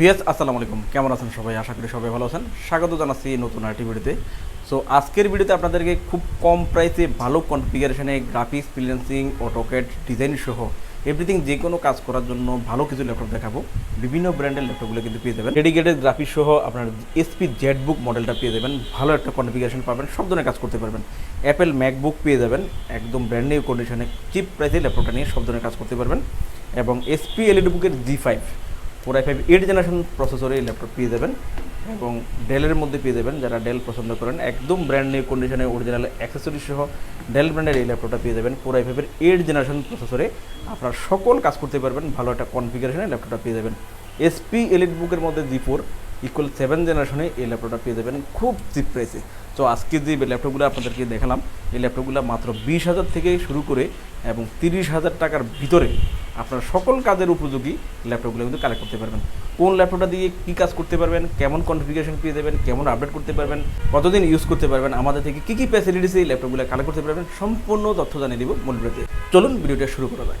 VS আসসালামু আলাইকুম। কেমন আছেন সবাই? আশা করি সবাই ভালো আছেন। স্বাগত জানাচ্ছি নতুন আরেকটি ভিডিওতে। সো আজকের ভিডিওতে আপনাদেরকে খুব কম প্রাইসে ভালো কনফিগারেশনে গ্রাফিক্স, ফ্রিল্যান্সিং অটোকেট ডিজাইন সহ এভরিথিং যে কোনো কাজ করার জন্য ভালো কিছু ল্যাপটপ দেখাবো। বিভিন্ন ব্র্যান্ডের ল্যাপটপগুলো কিন্তু পেয়ে যাবেন। ডেডিকেটেড গ্রাফিক্স সহ আপনার এসপি জেড বুক মডেলটা পেয়ে যাবেন। ভালো একটা কনফিগারেশন পাবেন। সব ধরনের কাজ করতে পারবেন। অ্যাপেল ম্যাকবুক পেয়ে যাবেন। একদম ব্র্যান্ড নিউ কন্ডিশনে চিপ প্রাইসে ল্যাপটপটা নিয়ে সব ধরনের কাজ করতে পারবেন। এবং এসপি এলইডি বুকের G five four I five eight generation প্রসেসরে এই ল্যাপটপ পেয়ে যাবেন এবং ডেলের মধ্যে পেয়ে যাবেন যারা ডেল পছন্দ করেন। একদম ব্র্যান্ড নিউ কন্ডিশনে অরিজিনাল অ্যাক্সেসরি সহ ডেল ব্র্যান্ডের এই ল্যাপটপটা পেয়ে যাবেন। ফোর আই ফাইভের এইট জেনারেশন প্রসেসরে আপনার সকল কাজ করতে পারবেন। ভালো একটা কনফিগারেশনে ল্যাপটপটা পেয়ে যাবেন। এসপি এলিট বুকের মধ্যে জি ফোর ইকুয়াল সেভেন জেনারেশনে এই ল্যাপটপটা পেয়ে যাবেন। খুব চিপ প্রাইসে তো আজকে যে ল্যাপটপগুলো আপনাদেরকে দেখালাম, এই ল্যাপটপগুলো মাত্র বিশ হাজার থেকে শুরু করে এবং তিরিশ হাজার টাকার ভিতরে আপনার সকল কাজের উপযোগী ল্যাপটপগুলো কিন্তু কালেক্ট করতে পারবেন। কোন ল্যাপটপটা দিয়ে কী কাজ করতে পারবেন, কেমন কনফিগারেশন পেয়ে দেবেন কেমন আপডেট করতে পারবেন, কতদিন ইউজ করতে পারবেন, আমাদের থেকে কী কী ফ্যাসিলিটিস এই ল্যাপটপগুলো কালেক্ট করতে পারবেন, সম্পূর্ণ তথ্য জানিয়ে দিব মূল ভিডিওতে। চলুন ভিডিওটা শুরু করা যাক।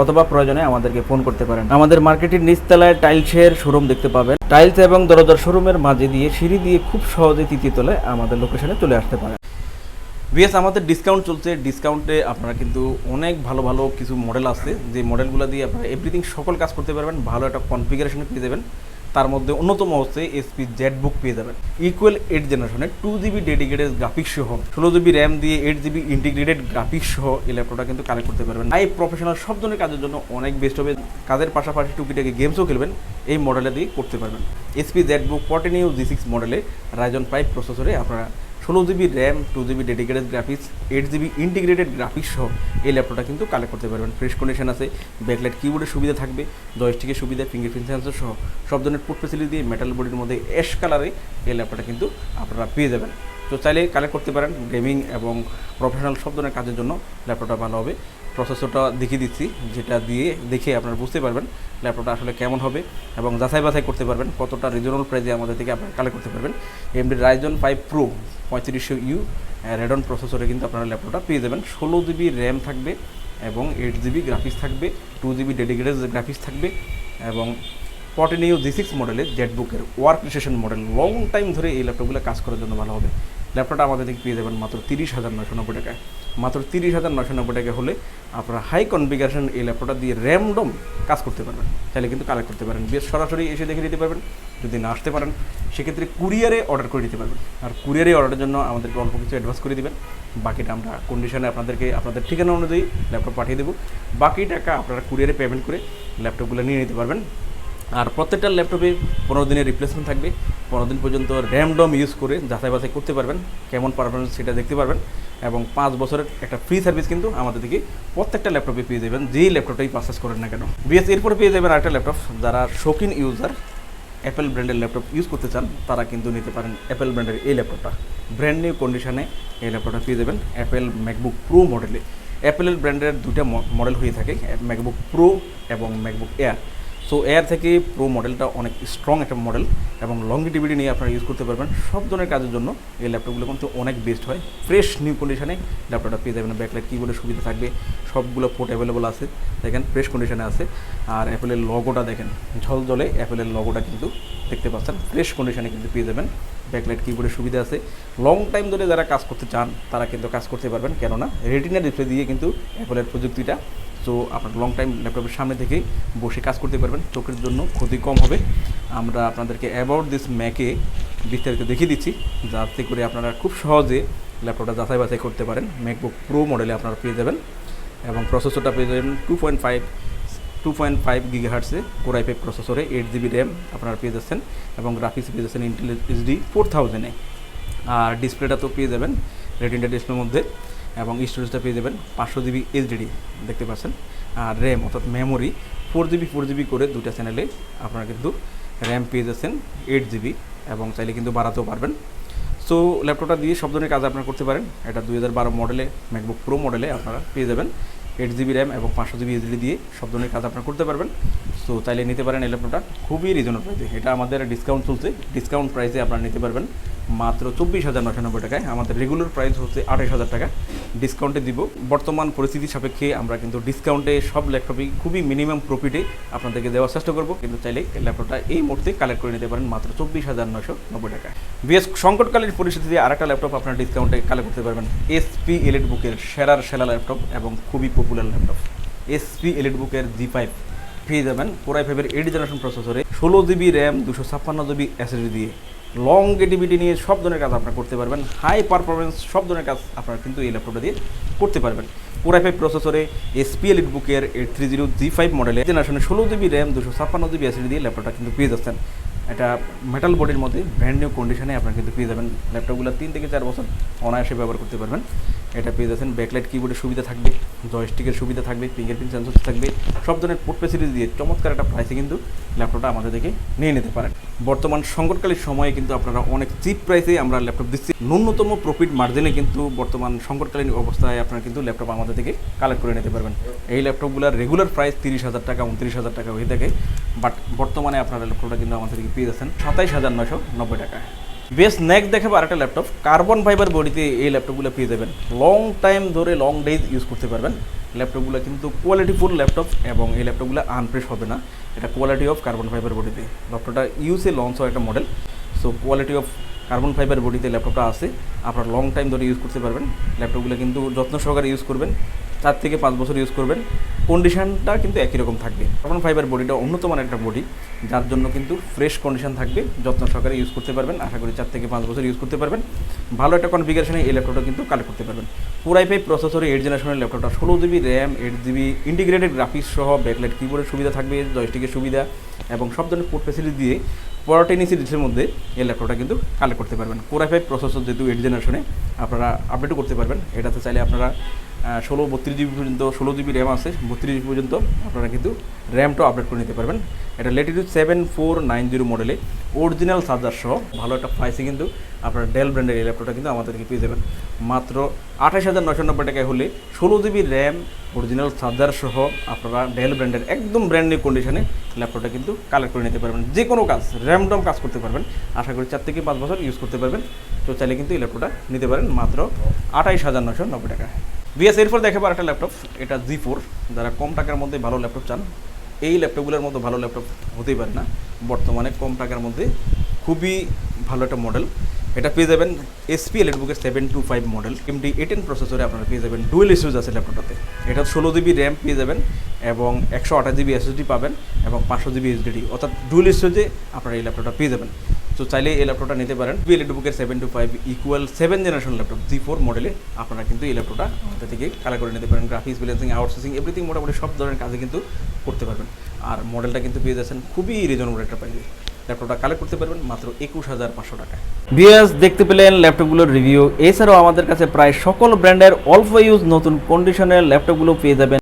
অথবা প্রয়োজনে আমাদেরকে ফোন করতে পারেন। আমাদের মার্কেটের নিচতলায় টাইলসের শোরুম দেখতে পাবেন। টাইলস এবং দরজার শোরুমের মাঝে দিয়ে, সিঁড়ি দিয়ে খুব সহজে তৃতীয় তলায় আমাদের লোকেশনে চলে আসতে পারেন। বিএস আমাদের ডিসকাউন্ট চলছে। ডিসকাউন্টে আপনারা কিন্তু অনেক ভালো ভালো কিছু মডেল আছে। যে মডেলগুলো দিয়ে আপনারা এভরিথিং সকল কাজ করতে পারবেন। ভালো একটা কনফিগারেশন পেয়ে যাবেন। তার মধ্যে অন্যতম হচ্ছে এসপি জেড বুক পেয়ে যাবেন। ইকুয়াল এইট জেনারেশনের টু জিবি ডেডিকেটেড গ্রাফিক্স সহ, ষোলো জিবি র্যাম দিয়ে এইট জিবি ইন্টিগ্রেটেড গ্রাফিক্স সহ এই ল্যাপটপটা কিন্তু কালেক্ট করতে পারবেন। আই প্রফেশনাল সব ধরনের কাজের জন্য অনেক বেস্ট হবে। কাজের পাশাপাশি টুকিটাকি গেমসও খেলবেন, এই মডেলে দিয়ে করতে পারবেন। HP Z book fourteen U G six মডেলে রাইজন ফাইভ প্রসেসরে আপনারা ষোলো GB RAM two GB dedicated graphics eight GB integrated graphics সহ এই ল্যাপটপটা কিন্তু কালেক্ট করতে পারবেন। ফ্রেশ কন্ডিশন আছে ব্যাকলাইট কিবোর্ডের সুবিধা থাকবে জয়স্টিকের সুবিধা ফিঙ্গারপ্রিন্ট সেন্সর সহ সব ধরনের পুট ফেসিলিটি দিয়ে মেটাল বডির মধ্যে অ্যাশ কালারে এই ল্যাপটপটা কিন্তু আপনারা পেয়ে যাবেন। তো চাইলে কালেক্ট করতে পারেন গেমিং এবং প্রফেশনাল সব ধরনের কাজের জন্য ল্যাপটপটা ভালো হবে। প্রসেসরটা দেখিয়ে দিচ্ছি, যেটা দিয়ে দেখে আপনারা বুঝতে পারবেন ল্যাপটপটা আসলে কেমন হবে এবং যাচাই বাছাই করতে পারবেন কতটা রিজনেবল প্রাইসে আমাদের থেকে আপনারা কালেক্ট করতে পারবেন। এমডি রাইজন ফাইভ প্রো পঁয়ত্রিশশো ইউ রেডন প্রসেসরে কিন্তু আপনারা ল্যাপটপটা পেয়ে যাবেন। ষোলো জিবি র্যাম থাকবে এবং এইট জিবি গ্রাফিক্স থাকবে টু জিবি ডেডিকেটেড গ্রাফিক্স থাকবে এবং ইউ জি সিক্স মডেলের জেটবুকের work station model long time ধরে এই ল্যাপটপগুলো কাজ করার জন্য ভালো হবে। ল্যাপটপটা আমাদের পেয়ে যাবেন মাত্র তিরিশ হাজার নশো নব্বই টাকায়। মাত্র তিরিশ হাজার নশো নব্বই টাকা হলে আপনারা হাই কনফিগারেশন এই ল্যাপটপটা দিয়ে র্যামডম কাজ করতে পারবেন। তাহলে কিন্তু কালেক্ট করতে পারেন। বেশ সরাসরি এসে দেখে দিতে পারবেন। যদি না আসতে পারেন, সেক্ষেত্রে কুরিয়ারে অর্ডার করে দিতে পারবেন। আর কুরিয়ারে অর্ডারের জন্য আমাদেরকে অল্প কিছু অ্যাডভান্স করে দিবেন। বাকিটা আমরা কন্ডিশনে আপনাদেরকে, আপনাদের ঠিকানা অনুযায়ী ল্যাপটপ পাঠিয়ে দেবো। বাকি টাকা আপনারা কুরিয়ারে পেমেন্ট করে ল্যাপটপগুলো নিয়ে নিতে পারবেন। আর প্রত্যেকটা ল্যাপটপে পনেরো দিনের রিপ্লেসমেন্ট থাকবে। পনেরো দিন পর্যন্ত র্যাম ডম ইউজ করে যাচাই বাছাই করতে পারবেন, কেমন পারফরমেন্স সেটা দেখতে পারবেন এবং পাঁচ বছরের একটা ফ্রি সার্ভিস কিন্তু আমাদের থেকে প্রত্যেকটা ল্যাপটপে পেয়ে যাবেন, যেই ল্যাপটপটাই পারচেস করেন না কেন। বিএস এরপরে পেয়ে যাবেন আরেকটা ল্যাপটপ, যারা শৌখিন ইউজার অ্যাপেল ব্র্যান্ডের ল্যাপটপ ইউজ করতে চান, তারা কিন্তু নিতে পারেন অ্যাপেল ব্র্যান্ডের এই ল্যাপটপটা। ব্র্যান্ড নিউ কন্ডিশনে এই ল্যাপটপটা পেয়ে যাবেন অ্যাপেল ম্যাকবুক প্রো মডেলে অ্যাপেলের ব্র্যান্ডের দুইটা মডেল হয়ে থাকে ম্যাকবুক প্রো এবং ম্যাকবুক এয়ার সো এয়ার থেকে প্রো মডেলটা অনেক স্ট্রং একটা মডেল এবং লংগিটিভিটি নিয়ে আপনারা ইউজ করতে পারবেন। সব ধরনের কাজের জন্য এই ল্যাপটপগুলো কিন্তু অনেক বেস্ট হয়। ফ্রেশ নিউ কন্ডিশনে ল্যাপটপটা পেয়ে যাবেন। ব্যাকলাইট কিবোর্ডের সুবিধা থাকবে। সবগুলো পোর্ট অ্যাভেলেবল আছে। দেখেন ফ্রেশ কন্ডিশনে আছে। আর অ্যাপেলের লগোটা দেখেন ঝল জলে অ্যাপেলের লগোটা কিন্তু দেখতে পাচ্ছেন। ফ্রেশ কন্ডিশনে কিন্তু পেয়ে যাবেন। ব্যাকলাইট কিবোর্ডের সুবিধা আছে। লং টাইম ধরে যারা কাজ করতে চান, তারা কিন্তু কাজ করতে পারবেন। কেননা রেটিনা ডিসপ্লে দিয়ে কিন্তু অ্যাপেলের প্রযুক্তিটা সো আপনার লং টাইম ল্যাপটপের সামনে থেকেই বসে কাজ করতে পারবেন, চোখের জন্য ক্ষতি কম হবে। আমরা আপনাদেরকে অ্যাবাউট দিস ম্যাকে বিস্তারিত দেখিয়ে দিচ্ছি, যাতে করে আপনারা খুব সহজে ল্যাপটপটা যাচাই বাছাই করতে পারেন। ম্যাকবুক প্রো মডেলে আপনারা পেয়ে যাবেন এবং প্রসেসরটা পেয়ে যাবেন two point five two point five giga হার্টসে core i five প্রসেসরে এইট জিবি র্যাম আপনারা পেয়ে যাচ্ছেন এবং গ্রাফিক্স পেয়ে যাচ্ছেন ইন্টেল এইচডি ফোর থাউজেন্ডে আর ডিসপ্লেটা তো পেয়ে যাবেন রেটিনটা ডিসপ্লের মধ্যে। এবং স্টোরেজটা পেয়ে যাবেন পাঁচশো জিবি এইচডিডি দেখতে পাচ্ছেন। আর র্যাম, অর্থাৎ memory four GB four GB করে দুটা চ্যানেলে আপনারা কিন্তু র্যাম পেয়ে যাচ্ছেন এইট জিবি এবং চাইলে কিন্তু বাড়াতেও পারবেন। সো ল্যাপটপটা দিয়ে সব ধরনের কাজ আপনারা করতে পারেন। এটা দুই হাজার বারো মডেলে ম্যাকবুক প্রো মডেলে আপনারা পেয়ে যাবেন। এইট জিবি র্যাম এবং পাঁচশো জিবি এইচডি দিয়ে সব ধরনের কাজ আপনারা করতে পারবেন। সো চাইলে নিতে পারেন এই ল্যাপটপটা খুবই রিজনেবল প্রাইসে এটা আমাদের ডিসকাউন্ট চলছে। ডিসকাউন্ট প্রাইসে আপনারা নিতে পারবেন। মাত্র চব্বিশ হাজার নশো নব্বই টাকায়। আমাদের রেগুলার প্রাইস হচ্ছে আঠাশ হাজার টাকা। ডিসকাউন্টে দিব। বর্তমান পরিস্থিতি সাপেক্ষে আমরা কিন্তু ডিসকাউন্টে সব ল্যাপটপই খুবই মিনিমাম প্রফিটে আপনাদেরকে দেওয়ার চেষ্টা করব। কিন্তু চাইলে ল্যাপটপটা এই মুহূর্তে কালেক্ট করে নিতে পারেন মাত্র চব্বিশ হাজার নশো নব্বই টাকায় বিএস সংকটকালীন পরিস্থিতিতে আরেকটা ল্যাপটপ আপনার ডিসকাউন্টে কালেক্ট করতে পারবেন। এসপি এলিট বুকের সেরার সেরা ল্যাপটপ এবং খুবই পপুলার ল্যাপটপ। এসপি এলিট বুকের জি ফাইভ পেয়ে যাবেন। কোরাই ফাইভের এইট জেনারেশন প্রসেসরে ষোলো জিবি র্যাম দুশো ছাপ্পান্ন জিবি এসএসডি দিয়ে। লং গেটিভিটি নিয়ে সব ধরনের কাজ আপনারা করতে পারবেন। হাই পারফরমেন্স সব ধরনের কাজ আপনারা কিন্তু এই ল্যাপটপটা দিয়ে করতে পারবেন। কোরাই ফাইভ প্রসেসরে এসপি এলিট বুকের eight three zero G five মডেলে জেনারেশনে ষোলো জিবি র্যাম দুশো ছাপ্পান্ন জিবি এসিডি দিয়ে ল্যাপটপটা কিন্তু পেয়ে যাচ্ছেন। এটা মেটাল বডির মধ্যে ব্র্যান্ড নিউ কন্ডিশনে আপনারা কিন্তু পেয়ে যাবেন। ল্যাপটপগুলো তিন থেকে চার বছর অনায়াসে ব্যবহার করতে পারবেন। এটা পেয়ে যাচ্ছেন ব্যাকলাইট কিবোর্ডের সুবিধা থাকবে জয়স্টিকের সুবিধা থাকবে ফিঙ্গারপ্রিন্ট সেন্সর থাকবে, সব ধরনের পোর্ট ফেসিলিটি দিয়ে চমৎকার একটা প্রাইসে কিন্তু ল্যাপটপটা আমাদের থেকে নিয়ে নিতে পারেন। বর্তমান সংকটকালীন সময়ে কিন্তু আপনারা অনেক চিপ প্রাইসে আমরা ল্যাপটপ দিচ্ছি। ন্যূনতম প্রফিট মার্জিনে কিন্তু বর্তমান সংকটকালীন অবস্থায় আপনারা কিন্তু ল্যাপটপ আমাদের থেকে কালেক্ট করে নিতে পারবেন। এই ল্যাপটপগুলোর রেগুলার প্রাইস তিরিশ হাজার টাকা, উনত্রিশ হাজার টাকা হয়ে থাকে। বাট বর্তমানে আপনারা ল্যাপটপটা কিন্তু আমাদের থেকে পেয়ে যাচ্ছেন সাতাইশ হাজার নয়শো নব্বই টাকায় বেশ নেক দেখাবো আরেকটা ল্যাপটপ কার্বন ফাইবার বডিতে এই ল্যাপটপগুলো পেয়ে যাবেন। লং টাইম ধরে লং ডেজ ইউজ করতে পারবেন। ল্যাপটপগুলো কিন্তু কোয়ালিটিফুল ল্যাপটপ এবং এই ল্যাপটপগুলো আনপ্রেস হবে না। এটা কোয়ালিটি অফ কার্বন ফাইবার বডিতে ল্যাপটপটা ইউসে লঞ্চ হওয়া একটা model so quality of carbon fibre বডিতে ল্যাপটপটা আছে। আপনারা লং টাইম ধরে ইউজ করতে পারবেন। ল্যাপটপগুলো কিন্তু যত্ন সহকারে ইউজ করবেন। চার থেকে পাঁচ বছর ইউজ করবেন। কন্ডিশনটা কিন্তু একই রকম থাকবে। কার্বন ফাইবার বডিটা অন্যতম একটা বডি যার জন্য কিন্তু ফ্রেশ কন্ডিশন থাকবে, যত্ন সহকারে ইউজ করতে পারবেন। আশা করি চার থেকে পাঁচ বছর ইউজ করতে পারবেন। ভালো একটা কনফিগারেশনে এই ল্যাপটপটা কিন্তু কালেক্ট করতে পারবেন। পুরাই ফাইভ প্রসেসরে এইট জেনারেশনের ল্যাপটপটা ষোলো GB RAM eight GB integrated graphics সহ ব্যাকলাইট কিবোর্ডের সুবিধা থাকবে জয়স্টিকের সুবিধা এবং সব ধরনের পোর্ট ফেসিলিটি দিয়ে পরটেনি সিরিজের মধ্যে এই ল্যাপটপটা কিন্তু কালেক্ট করতে পারবেন। কোরাই ফাইভ প্রসেসর যেহেতু এইট জেনারেশনে আপনারা আপডেটও করতে পারবেন। এটাতে চাইলে আপনারা ষোলো, বত্রিশ জিবি পর্যন্ত, ষোলো জিবি র্যাম আছে, বত্রিশ জিবি পর্যন্ত আপনারা কিন্তু র্যামটাও আপডেট করে নিতে পারবেন। এটা Latitude seven four nine zero মডেলে অরিজিনাল চার্জার সহ, ভালো একটা প্রাইসে কিন্তু আপনার ডেল ব্র্যান্ডের এই ল্যাপটপটা কিন্তু আমাদেরকে পেয়ে যাবেন। মাত্র আঠাশ হাজার নশো নব্বই টাকায় হলে ষোলো জিবি র্যাম অরিজিনাল চার্জার সহ আপনারা ডেল ব্র্যান্ডের একদম ব্র্যান্ড নিউ কন্ডিশনে ল্যাপটপটা কিন্তু কালেক্ট করে নিতে পারবেন। যে কোনো কাজ র্যামডম কাজ করতে পারবেন। আশা করি চার থেকে পাঁচ বছর ইউজ করতে পারবেন। তো চাইলে কিন্তু এই ল্যাপটপটা নিতে পারেন মাত্র আঠাইশ হাজার নশো নব্বই টাকা বিএস এরপর দেখাবো একটা ল্যাপটপ এটা জি ফোর যারা কম টাকার মধ্যে ভালো ল্যাপটপ চান, এই ল্যাপটপগুলোর মতো ভালো ল্যাপটপ হতেই পারে না। বর্তমানে কম টাকার মধ্যে খুবই ভালো একটা মডেল এটা পেয়ে যাবেন HP এলেটবুকের seven two five model AMD eighteen প্রসেসরে আপনারা পেয়ে যাবেন ডুয়েল স্টোরেজ আছে ল্যাপটপটাতে এটা ষোলো জিবি র্যাম পেয়ে যাবেন এবং একশো আঠাশ জিবি এসএসডি পাবেন এবং পাঁচশো জিবি এইচডিডি অর্থাৎ ডুয়েল স্টোরেজে আপনারা এই ল্যাপটপটা পেয়ে যাবেন। তো চাইলে এই ল্যাপটপটা নিতে পারেন। B এলেটবুকের seven two five equal seven generation laptop G four মডেলে আপনারা কিন্তু এই ল্যাপটপটা আমাদের থেকে কালেক্ট করে নিতে পারেন। গ্রাফিক্স ব্যালেন্সিং আউটসোর্সিং এভরিথিং মোটামুটি সব ধরনের কাজে কিন্তু করতে পারবেন। আর মডেলটা কিন্তু পেয়ে যাচ্ছেন খুবই রিজনেবল একটা প্রাইসে ল্যাপটপটা কালেক্ট করতে পারবেন মাত্র একুশ হাজার পাঁচশো টাকায়। বিএস দেখতে পেলেন ল্যাপটপগুলোর রিভিউ এছাড়াও আমাদের কাছে প্রায় সকল ব্র্যান্ডের অল্প ইউজ নতুন কন্ডিশনের ল্যাপটপগুলো পেয়ে যাবেন